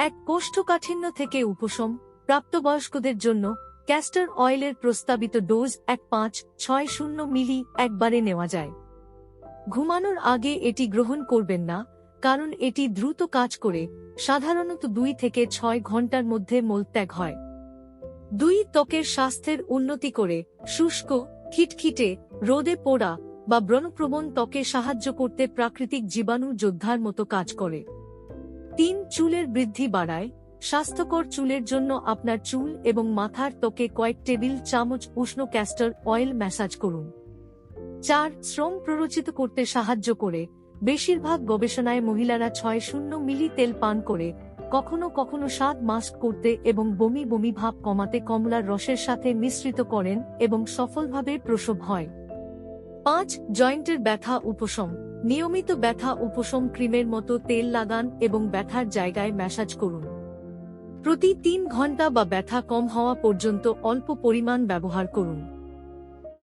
এক কোষ্ঠকাঠিন্য থেকে উপশম, প্রাপ্তবয়স্কদের জন্য ক্যাস্টার অয়েলের প্রস্তাবিত ডোজ এক পাঁচ ছয় শূন্য মিলি একবারে নেওয়া যায়। ঘুমানোর আগে এটি গ্রহণ করবেন না, কারণ এটি দ্রুত কাজ করে, সাধারণত দুই থেকে ছয় ঘণ্টার মধ্যে মলত্যাগ হয়। দুই ত্বকের স্বাস্থ্যের উন্নতি করে, শুষ্ক, খিটখিটে, রোদে পোড়া বা ব্রণপ্রবণ ত্বকে সাহায্য করতে প্রাকৃতিক জীবাণু যোদ্ধার মতো কাজ করে। তিন চুলের বৃদ্ধি বাড়ায়, স্বাস্থ্যকর চুলের জন্য আপনার চুল এবং মাথার ত্বকে কয়েক টেবিল চামচ উষ্ণ ক্যাস্টর অয়েল ম্যাসাজ করুন। চার, শ্রম প্ররোচিত করতে সাহায্য করে, বেশিরভাগ গবেষণায় মহিলারা ছয় শূন্য মিলি তেল পান করে, কখনো কখনো স্বাদ মাস্ক করতে এবং বমি বমি ভাব কমাতে কমলার রসের সাথে মিশ্রিত করেন এবং সফলভাবে প্রসব হয়। পাঁচ, জয়েন্টের ব্যথা উপশম। নিয়মিত ব্যথা উপশম ক্রিমের মতো তেল লাগান এবং ব্যথার জায়গায় ম্যাসাজ করুন। প্রতি তিন ঘণ্টা বা ব্যথা কম হওয়া পর্যন্ত অল্প পরিমাণ ব্যবহার করুন।